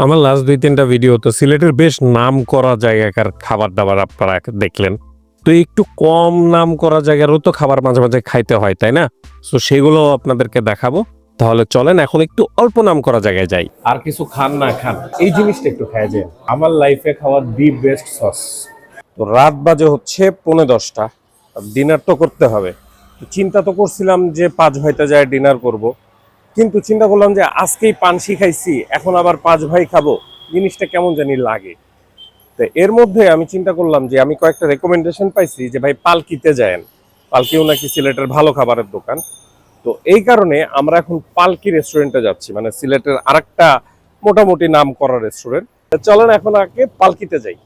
আমার লাস্ট দুই, তিনটা ভিডিও তো সিলেটের বেশ নাম করা জায়গাকার খাবার দাবার আপনারা দেখলেন। তো একটু কম নাম করা জায়গারও তো খাবার মাঝে মাঝে খাইতে হয়, তাই না? তো সেগুলো আপনাদেরকে দেখাবো। তাহলে চলেন এখন একটু অল্প নাম করা জায়গায় যাই। আর কিছু খান না খান, এই জিনিসটা একটু খাওয়া যায় আমার লাইফে খাওয়ার দি বেস্ট সস তো রাত বাজে হচ্ছে পৌনে দশটা ডিনার তো করতে হবে। চিন্তা তো করছিলাম যে পাঁচ ভাইতে যায় ডিনার করব। কিন্তু চিন্তা করলাম যে আজকেই পানসি খাইছি এখন আবার পাঁচ ভাই খাব, জিনিসটা কেমন জানি লাগে। তো এর মধ্যে আমি চিন্তা করলাম যে আমি কয়েকটা রেকমেন্ডেশন পাইছি যে ভাই পালকিতে যায়েন। পালকিও নাকি সিলেটের ভালো খাবারের দোকান। তো এই কারণে আমরা এখন পালকি রেস্টুরেন্টে যাচ্ছি মানে সিলেটের আরেকটা মোটামুটি নাম করা রেস্টুরেন্ট চলেন এখন আগে পালকিতে যাই।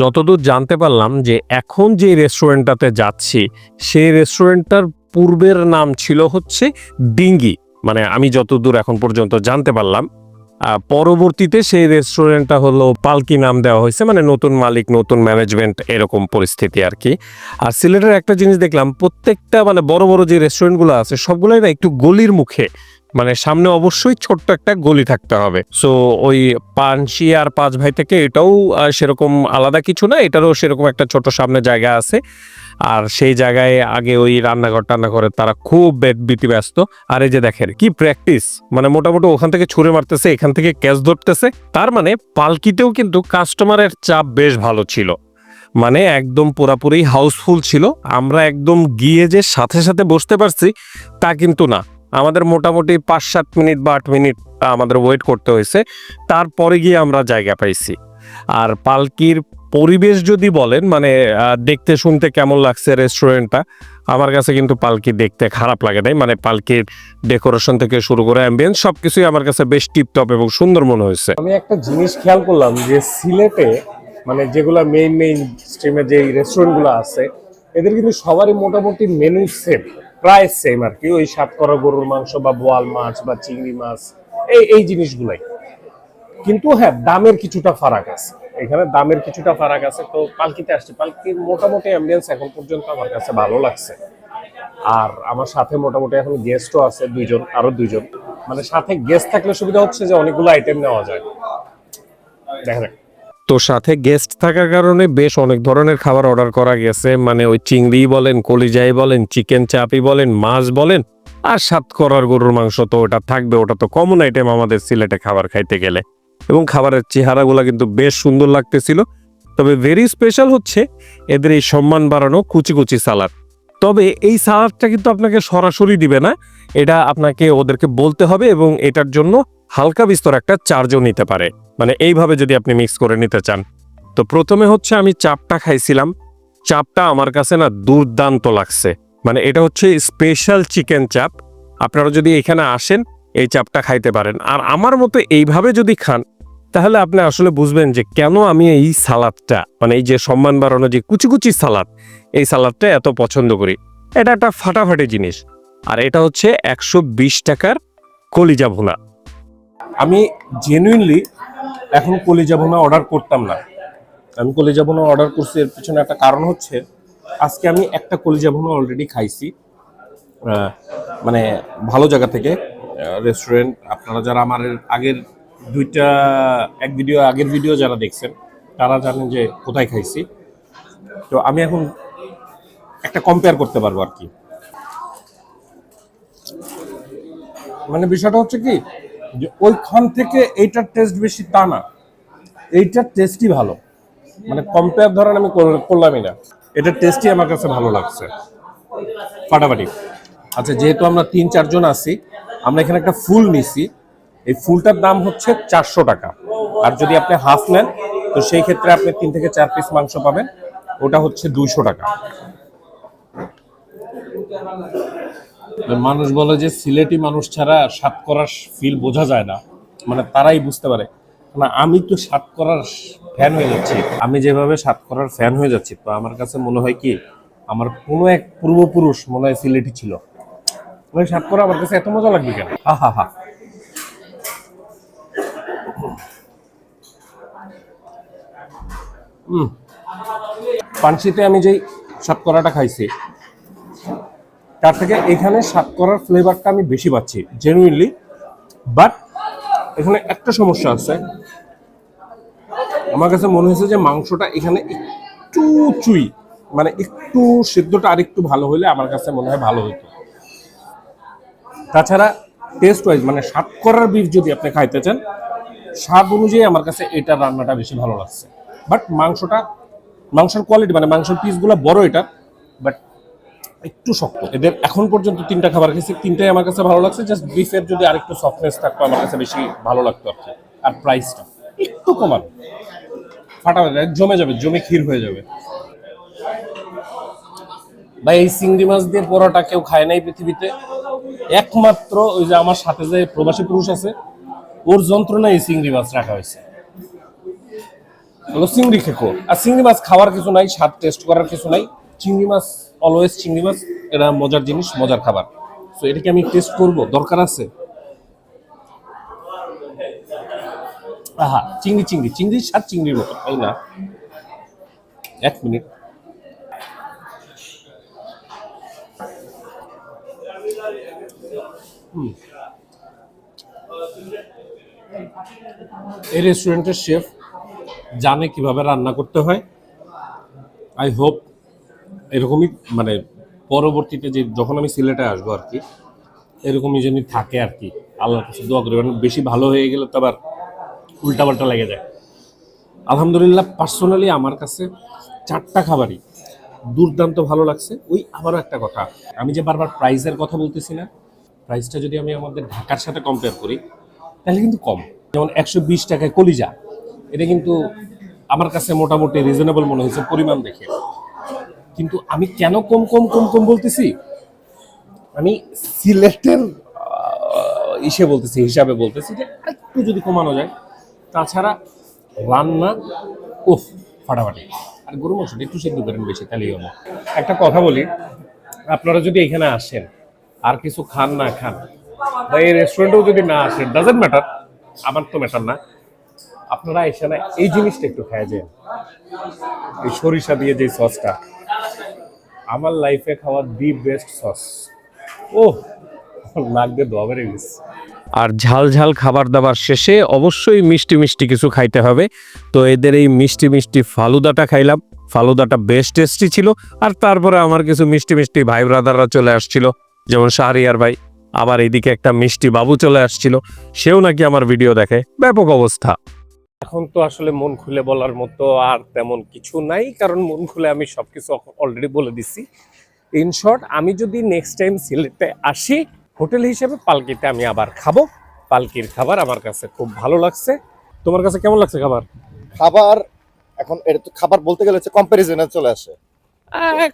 যতদূর জানতে পারলাম যে এখন যে রেস্টুরেন্টটাতে যাচ্ছি, সেই রেস্টুরেন্টটার পূর্বের নাম ছিল হচ্ছে ডিঙ্গি। মানে আমি যতদূর এখন পর্যন্ত জানতে পারলাম পরবর্তীতে সেই রেস্টুরেন্টটা হলো পালকি নাম দেওয়া হয়েছে মানে নতুন মালিক, নতুন ম্যানেজমেন্ট এরকম পরিস্থিতি আর কি। আর সিলেটের একটা জিনিস দেখলাম, প্রত্যেকটা মানে বড় বড় যে রেস্টুরেন্টগুলো আছে, সবগুলোই না একটু গলির মুখে মানে সামনে অবশ্যই ছোট্ট একটা গলি থাকতে হবে। সো ওই পানসি আর পাঁচ ভাই থেকে এটাও সেরকম আলাদা কিছু না, এটারও সেরকম একটা ছোট সামনে জায়গা আছে। আর সেই জায়গায় আগে ওই রান্নাঘর টান্নাঘরে তারা খুব বিতি ব্যস্ত। আর এই যে দেখেন, কি প্র্যাকটিস মানে মোটামুটি ওখান থেকে ছুঁড়ে মারতেছে, এখান থেকে ক্যাচ ধরতেছে। তার মানে পালকিতেও কিন্তু কাস্টমারের চাপ বেশ ভালো ছিল। মানে একদম পুরাপুরি হাউসফুল ছিল। আমরা একদম গিয়ে যে সাথে সাথে বসতে পারছি, তা কিন্তু না। আমাদের মোটামুটি পাঁচ সাত মিনিট বা আট মিনিট আমাদের ওয়েট করতে হয়েছে। তারপরে গিয়ে আমরা জায়গা পাইছি। আর পালকির পরিবেশ যদি বলেন মানে দেখতে শুনতে কেমন লাগছে রেস্টুরেন্টটা আমার কাছে কিন্তু পালকি দেখতে খারাপ লাগে নাই। মানে পালকির ডেকোরেশন থেকে শুরু করে অ্যাম্বিয়েন্স সবকিছুই আমার কাছে বেশ টিপটপ এবং সুন্দর মনে হয়েছে। আমি একটা জিনিস খেয়াল করলাম যে, সিলেটে মানে যেগুলা মেইন মেইন স্ট্রিমে যে রেস্টুরেন্টগুলো আছে, এদের কিন্তু সবারই মোটামুটি মেনু সেম প্রায় সেম আর কি। ওই সাতকরা গরুর মাংস বা বোয়াল মাছ বা চিংড়ি মাছ, এই এই জিনিসগুলাই। কিন্তু হ্যাঁ দামের কিছুটা ফারাক আছে। এখানে দামের কিছুটা ফারাক আছে, তো পালকিতে আসছে। পালকির মোটামুটি অ্যাম্বিয়েন্স এখন পর্যন্ত আমার কাছে ভালো লাগছে। আর আমার সাথে মোটামুটি এখন গেস্টও আছে, দুইজন, আরও দুইজন। মানে সাথে গেস্ট থাকলে সুবিধা হচ্ছে যে অনেকগুলো আইটেম নেওয়া যায়। দেখা যাক তো সাথে গেস্ট থাকার কারণে বেশ অনেক ধরনের খাবার অর্ডার করা গেছে। মানে ওই চিংড়ি বলেন, কলিজাই বলেন চিকেন চাপি বলেন, মাছ বলেন, আর সাত করার গরুর মাংস তো ওটা থাকবে। ওটা তো কমন আইটেম আমাদের সিলেটে খাবার খাইতে গেলে। এবং খাবারের চেহারাগুলো কিন্তু বেশ সুন্দর লাগতেছিল। তবে ভেরি স্পেশাল হচ্ছে এদের এই সম্মান বাড়ানো কুচি কুচি সালাদ। তবে এই সালাদটা কিন্তু আপনাকে সরাসরি দিবে না, এটা আপনাকে ওদেরকে বলতে হবে এবং এটার জন্য হালকা বিস্তর একটা চার্জও নিতে পারে। মানে এইভাবে যদি আপনি মিক্স করে নিতে চান। তো প্রথমে হচ্ছে আমি চাপটা খাইছিলাম। চাপটা আমার কাছে না দুর্দান্ত লাগছে। মানে এটা হচ্ছে স্পেশাল চিকেন চাপ। আপনারা যদি এখানে আসেন, এই চাপটা খাইতে পারেন। আর আমার মতো এইভাবে যদি খান তাহলে আপনি আসলে বুঝবেন যে কেন আমি এই সালাদটা মানে এই যে সম্মান বাড়ানো যে কুচি কুচি সালাদ, এই সালাদটা এত পছন্দ করি। এটা একটা ফাটাফাটি জিনিস। আর এটা হচ্ছে একশো বিশ টাকার কলিজা ভুনা। আমি জেনুইনলি এখন কলিজা ভুনা অর্ডার করতাম না। আমি কলিজা ভুনা অর্ডার করছি এর পিছনে একটা কারণ হচ্ছে, আজকে আমি একটা কলিজা ভুনা অলরেডি খাইছি। মানে ভালো জায়গা থেকে রেস্টুরেন্ট আপনারা যারা আমার আগের দুইটা, এক ভিডিও আগের ভিডিও যারা দেখছেন, তারা জানেন যে কোথায় খাইছি। তো আমি এখন একটা কম্পেয়ার করতে পারব আর কি। মানে বিষয়টা হচ্ছে কি, যে ওইখান থেকে এইটার টেস্ট বেশি তা না। এইটার টেস্টই ভালো। মানে কম্পেয়ার ধরেন আমি করলামই না। এটার টেস্টই আমার কাছে ভালো লাগছে। ফাটাফাটি। আচ্ছা যেহেতু আমরা তিন, চারজন আছি, আমরা এখানে একটা ফুল নিছি। এই ফুলটার দাম হচ্ছে চারশো টাকা। আর যদি আপনি হাফ নেন, তো সেই ক্ষেত্রে আপনি তিন থেকে চার পিস মাংস পাবেন। ওটা হচ্ছে দুইশো টাকা। মানুষ বলে যে সিলেটি মানুষ ছাড়া সাত করার ফিল বোঝা যায় না। মানে তারাই বুঝতে পারে। না, আমি তো সাত করার ফ্যান হয়ে যাচ্ছি। আমি যেভাবে সাত করার ফ্যান হয়ে যাচ্ছি, তো আমার কাছে মনে হয় কি, আমার কোনো এক পূর্বপুরুষ মনে হয় সিলেটি ছিল। মানে সাত করা আমার কাছে এত মজা লাগবে কেন? হা হা হা। পানসিতে আমি যেই সাতকরাটা খাইছি, তার থেকে এখানে সাতকরার ফ্লেভারটা আমি বেশি পাচ্ছি জেনুইনলি বাট এখানে একটা সমস্যা আছে। আমার কাছে মনে হয়েছে যে মাংসটা এখানে একটু চুই মানে একটু সিদ্ধটা আরেকটু ভালো হলে আমার কাছে মনে হয় ভালো হতো। তাছাড়া টেস্ট ওয়াইজ মানে স্বাদ করার বিফ যদি আপনি খাইতে চান, স্বাদ অনুযায়ী আমার কাছে এটা রান্নাটা বেশি ভালো লাগছে। বাট মাংসটা, মাংসের কোয়ালিটি মানে মাংসের পিসগুলো বড় এটা বাট একটু শক্ত। এদের এখন পর্যন্ত তিনটা খাবার খেয়েছি, তিনটাই আমার কাছে ভালো লাগছে জাস্ট বিফের যদি আরেকটু সফটনেস থাকতো, আমার কাছে বেশি ভালো লাগতো আর কি। আর প্রাইসটা একটু কমান। ফাটাবে জমে যাবে, জমে ক্ষীর হয়ে যাবে। ভাই, এই চিংড়ি মাছ দিয়ে পরোটা কেউ খায় নাই পৃথিবীতে। একমাত্র ওই যে আমার সাথে যে প্রবাসী পুরুষ আছে, ওর যন্ত্রণায় এই চিংড়ি মাছ রাখা হয়েছে। হলো চিংড়ি খেকো। আর চিংড়ি মাছ খাওয়ার কিছু নাই, স্বাদ টেস্ট করার কিছু নাই। চিংড়ি মাছ অলওয়েজ চিংড়ি মাছ, এটা মজার জিনিস, মজার খাবার। তো এটা কি আমি টেস্ট করব? দরকার আছে? আহা, চিংড়ি চিংড়ি। চিংড়ির স্বাদ চিংড়ির মতো, তাই না? এক মিনিট। এই রেস্টুরেন্টের শেফ জানে কীভাবে রান্না করতে হয়। আই হোপ এরকমই মানে পরবর্তীতে যে যখন আমি সিলেটে আসব আর কি এরকমই যেন থাকে আর কি আল্লাহর কাছে দোয়া করি। কারণ বেশি ভালো হয়ে গেলে তো আবার উল্টাপাল্টা লেগে যায়। আলহামদুলিল্লাহ পার্সোনালি আমার কাছে চারটা খাবারই দুর্দান্ত ভালো লাগছে। ওই আবারও একটা কথা, আমি যে বারবার প্রাইসের কথা বলতেছি না, প্রাইসটা যদি আমি আমাদের ঢাকার সাথে কম্পেয়ার করি, তাহলে কিন্তু কম। যেমন একশো বিশ টাকায় কলিজা এটা কিন্তু আমার কাছে মোটামুটি রিজনেবল মনে হয়েছে, পরিমাণ দেখে। কিন্তু আমি কেন কম কম কম কম বলতেছি? আমি সিলেটের ইসে বলতেছি, হিসাবে বলতেছি যে একটু যদি কমানো যায়, তাছাড়া রান্না, উফ, ফাটাফাটি। আর গরু মাংসটা একটু সেদ্ধ করেন বেশি, তাহলেই হলো একটা কথা বলি, আপনারা যদি এখানে আসেন, আর কিছু খান না খান, বা এই রেস্টুরেন্টেও যদি না আসেন ডাজেন্ট ম্যাটার আমার তো ম্যাটার না। আপনারা এখানে এই জিনিসটা একটু খেয়ে যান। এই সরিষা দিয়ে যে সসটা। আমার লাইফে খাওয়া দি বেস্ট সস ও লাগবে বেড়ে গেছে। আর ঝাল ঝাল খাবার দাবার শেষে অবশ্যই মিষ্টি মিষ্টি কিছু খাইতে হবে। তো এদের এই মিষ্টি মিষ্টি ফালুদাটা খাইলাম। ফালুদাটা বেশ টেস্টি ছিল। আর তারপরে আমার কিছু মিষ্টি মিষ্টি ভাই ব্রাদাররা চলে আসছিল। যেমন শাহরিয়ার ভাই। আবার এদিকে একটা মিষ্টি বাবু চলে আসছিল। সেও নাকি আমার ভিডিও দেখে। ব্যাপক অবস্থা। এখন তো আসলে মন খুলে বলার মতো আর তেমন কিছু নাই কারণ মন খুলে আমি সবকিছু অলরেডি বলে দিছি। ইন শর্ট আমি যদি নেক্সট টাইম সিলেটে আসি হোটেল হিসেবে পালকিতে আমি আবার খাব। পালকির খাবার আমার কাছে খুব ভালো লাগছে। তোমার কাছে কেমন লাগছে খাবার? খাবার এখন এটা তো খাবার বলতে গেলে হচ্ছে কম্পারিজনে চলে আসে।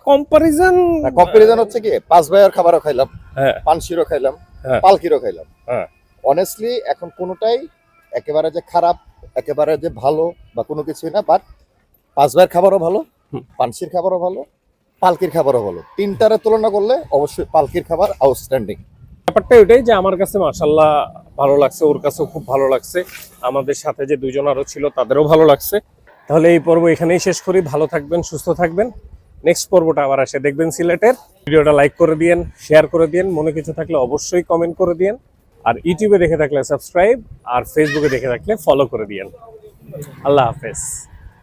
কম্পারিজন কম্পারিজন হচ্ছে কি পাঁচ ভাইয়ের খাবারও খাইলাম হ্যাঁ। পানশিরও খাইলাম হ্যাঁ। পালকিরও খাইলাম। হ্যাঁ। অনেস্টলি এখন কোনোটাই একেবারে যে খারাপ একেবারে যে ভালো বা কোনো কিছুই না বাট পাঁচবার খাবারও ভালো হুম। পানশির খাবারও ভালো পালকির খাবারও ভালো। তিনটারে তুলনা করলে অবশ্যই পালকির খাবার আউটস্ট্যান্ডিং ব্যাপারটা ওইটাই যে আমার কাছে মার্শাল্লাহ ভালো লাগছে ওর কাছেও খুব ভালো লাগছে। আমাদের সাথে যে দুজন আরও ছিল তাদেরও ভালো লাগছে। তাহলে এই পর্ব এখানেই শেষ করি। ভালো থাকবেন সুস্থ থাকবেন। নেক্সট পর্বটা আবার আসে। দেখবেন সিলেটের। ভিডিওটা লাইক করে দিয়েন শেয়ার করে দিয়েন। মনে কিছু থাকলে অবশ্যই কমেন্ট করে দিয়েন। আর ইউটিউবে দেখে থাকলে সাবস্ক্রাইব আর ফেসবুকে দেখে থাকলে ফলো করে দিয়েন। আল্লাহ হাফেজ।